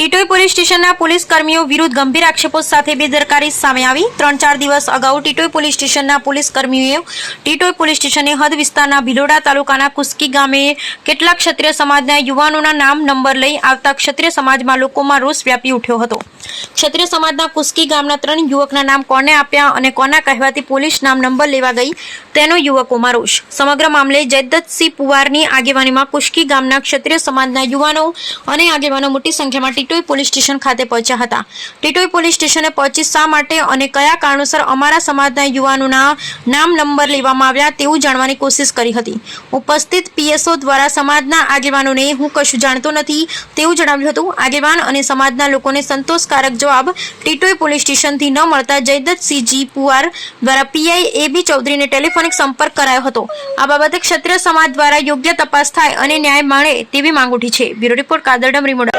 Titoi police સ્ટેશનના police કર્મીઓ વિરુદ્ધ ગંભીર આક્ષેપો સાથે બેદરકારી સામે આવી. ત્રણ ચાર દિવસ અગાઉ ટીટોઈ પોલીસ સ્ટેશનના પોલીસ કર્મીઓએ ટીટોઈ પોલીસ સ્ટેશને હદ વિસ્તારના ભિલોડા તાલુકાના કુસ્કી ગામે કેટલાક ક્ષત્રિય સમાજના યુવાનોના નામ નંબર લઈ આવતા ક્ષત્રિય સમાજમાં લોકોમાં રોષ વ્યાપી ઉઠ્યો હતો. ક્ષત્રિય સમાજના કુસ્કી ગામના ત્રણ યુવકના નામ કોને આપ્યા અને કોના કહેવાથી પોલીસ નામ નંબર લેવા ગઈ તેનો યુવકોમાં રોષ. સમગ્ર મામલે જયદત્તસિંહ પુવારની આગેવાનીમાં કુસ્કી ગામના ક્ષત્રિય સમાજના યુવાનો અને આગેવાનો મોટી સંખ્યામાં ટીટોઈ પોલીસ સ્ટેશન ખાતે પહોંચ્યા હતા. ટીટોઈ પોલીસ સ્ટેશને પહોંચી શા માટે અને કયા કારણોસર અમારા સમાજના યુવાનોના નામ નંબર લેવામાં આવ્યા તેવું જાણવાની કોશિશ કરી હતી. ઉપસ્થિત પીએસઓ દ્વારા સમાજના આગેવાનોને હું કશું જાણતો નથી તેવું જણાવ્યું હતું. આગેવાન અને સમાજના લોકોને સંતોષકારક જવાબ ટીટોઈ પોલીસ સ્ટેશનથી ન મળતા જયદત્તસિંહજી પુવાર દ્વારા પીઆઈ એ બી ચૌધરીને ટેલિફોનિક સંપર્ક કરાયો હતો. આ બાબતે ક્ષત્રિય સમાજ દ્વારા યોગ્ય તપાસ થાય અને ન્યાય મળે તેવી માંગ ઉઠી છે. બ્યુરો રિપોર્ટ, કાદરડમ, રીમોડા.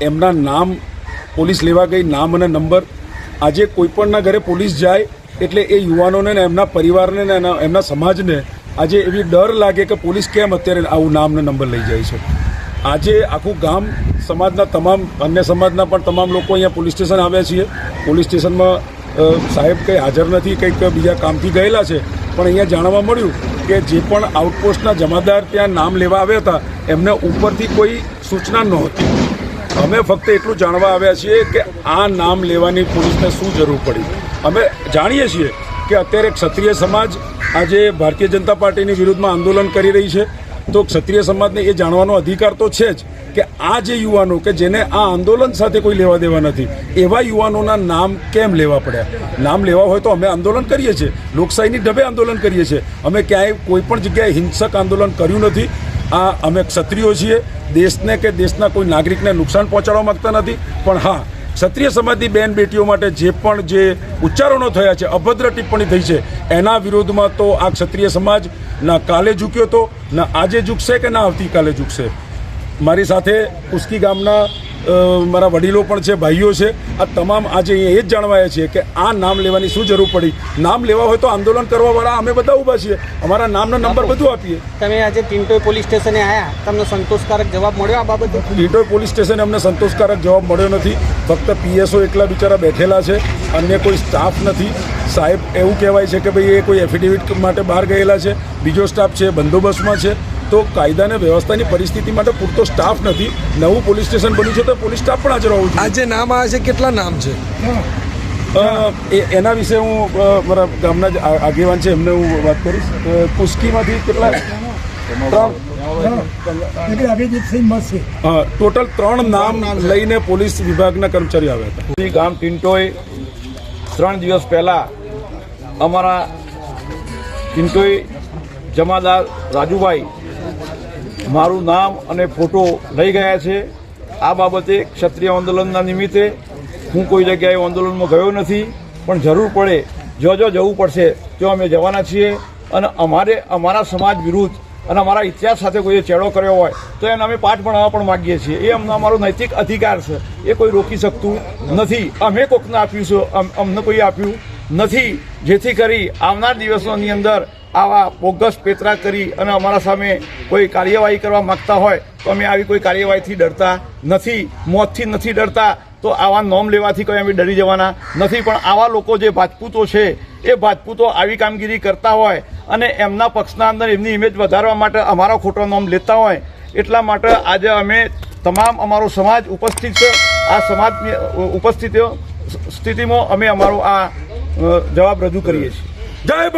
એમના નામ પોલીસ લેવા ગઈ, નામ અને નંબર. આજે કોઈપણના ઘરે પોલીસ જાય એટલે એ યુવાનોને ને એમના પરિવારને ને એમના સમાજને આજે એવી ડર લાગે કે પોલીસ કેમ અત્યારે આવું નામ ને નંબર લઈ જાય છે. આજે આખું ગામ સમાજના તમામ અન્ય સમાજના પણ તમામ લોકો અહીંયા પોલીસ સ્ટેશન આવ્યા છીએ. પોલીસ સ્ટેશનમાં સાહેબ કંઈ હાજર નથી, કંઈક બીજા કામથી ગયેલા છે. પણ અહીંયા જાણવા મળ્યું કે જે પણ આઉટપોસ્ટના જમાદાર ત્યાં નામ લેવા આવ્યા હતા, એમને ઉપરથી કોઈ સૂચના નહોતી. અમે ફક્ત એટલું જાણવા આવ્યા છીએ કે આ નામ લેવાની પોલીસને શું જરૂર પડી. અમે જાણીએ છીએ કે અત્યારે ક્ષત્રિય સમાજ આજે ભારતીય જનતા પાર્ટીની વિરુદ્ધમાં આંદોલન કરી રહી છે. તો ક્ષત્રિય સમાજને એ જાણવાનો અધિકાર તો છે જ કે આ જે યુવાનો કે જેને આ આંદોલન સાથે કોઈ લેવા દેવા નથી, એવા યુવાનોના નામ કેમ લેવા પડ્યા? નામ લેવા હોય તો અમે આંદોલન કરીએ છીએ. લોકશાહીની ઢબે આંદોલન કરીએ છીએ. અમે ક્યાંય કોઈ પણ જગ્યાએ હિંસક આંદોલન કર્યું નથી. આ અમે ક્ષત્રિયો છીએ. દેશને કે દેશના કોઈ નાગરિકને નુકસાન પહોંચાડવા માંગતા નથી. પણ હા, ક્ષત્રિય સમાજની બેન બેટીઓ માટે જે પણ જે ઉચ્ચારણો થયા છે, અભદ્ર ટિપ્પણી થઈ છે, એના વિરોધમાં તો આ ક્ષત્રિય સમાજ ના કાલે ઝૂક્યો હતો ના આજે ઝૂકશે કે ના આવતીકાલે ઝૂકશે? મારી સાથે કુસ્કી ગામના મારા વડીલો પણ છે ભાઈઓ છે. આ તમામ આજે અહીંયા એ જ જાણવાયા છીએ કે આ નામ લેવાની શું જરૂર પડી. નામ લેવા હોય તો આંદોલન કરવાવાળા અમે બધા ઊભા છીએ. અમારા નામનો નંબર બધું આપીએ. તમે આજે ટીંટોઈ પોલીસ સ્ટેશને આવ્યા તમને સંતોષકારક જવાબ મળ્યો આ બાબતે? ટીંટોઈ પોલીસ સ્ટેશને અમને સંતોષકારક જવાબ મળ્યો નથી. ફક્ત પીએસઓ એકલા બિચારા બેઠેલા છે. અન્ય કોઈ સ્ટાફ નથી. સાહેબ એવું કહેવાય છે કે ભાઈ એ કોઈ એફિડેવિટ માટે બહાર ગયેલા છે. બીજો સ્ટાફ છે બંદોબસ્તમાં છે. તો કાયદા અને વ્યવસ્થાની પરિસ્થિતિ માટે પૂરતો સ્ટાફ નથી. નવું પોલીસ સ્ટેશન બન્યું છે તો પોલીસ સ્ટાફ પણ હાજર હોવું જોઈએ. આજે નામ આવે છે કેટલા નામ છે? એના વિશે હું મારા ગામના જ આગેવાન છે એમને હું વાત કરીશ. કુસ્કીમાંથી કેટલા? ટોટલ ત્રણ નામ લઈને પોલીસ વિભાગના કર્મચારી આવ્યા હતા. શ્રી ગામ ટિન્ટોય ત્રણ દિવસ પહેલાં અમારા ટિન્ટોય જમાદાર રાજુભાઈ મારું નામ અને ફોટો લઈ ગયા છે. આ બાબતે ક્ષત્રિય આંદોલનના નિમિત્તે હું કોઈ જગ્યાએ આંદોલનમાં ગયો નથી, પણ જરૂર પડે જો જો જવું પડશે તો અમે જવાના છીએ અને અમારે અમારા સમાજ વિરુદ્ધ અને અમારા ઇતિહાસ સાથે કોઈએ ચેડો કર્યો હોય તો એને અમે પાઠ ભણાવવા પણ માગીએ છીએ. એ અમને અમારો નૈતિક અધિકાર છે. એ કોઈ રોકી શકતું નથી. અમે કોકને આપ્યું છે અમને કોઈ આપ્યું નથી. જેથી કરી આવનાર દિવસોની અંદર આવા બોગસ પેતરા કરી અને અમારા સામે કોઈ કાર્યવાહી કરવા માગતા હોય તો અમે આવી કોઈ કાર્યવાહીથી ડરતા નથી. મોતથી નથી ડરતા તો આવા નોમ લેવાથી કોઈ અમે ડરી જવાના નથી. પણ આવા લોકો જે ભાજપૂતો છે, એ ભાજપૂતો આવી કામગીરી કરતા હોય અને એમના પક્ષના અંદર એમની ઇમેજ વધારવા માટે અમારો ખોટો નોમ લેતા હોય, એટલા માટે આજે અમે તમામ અમારો સમાજ ઉપસ્થિત છે. આ સમાજની ઉપસ્થિતિઓ સ્થિતિમાં અમે અમારો આ જવાબ રજૂ કરીએ છીએ. જય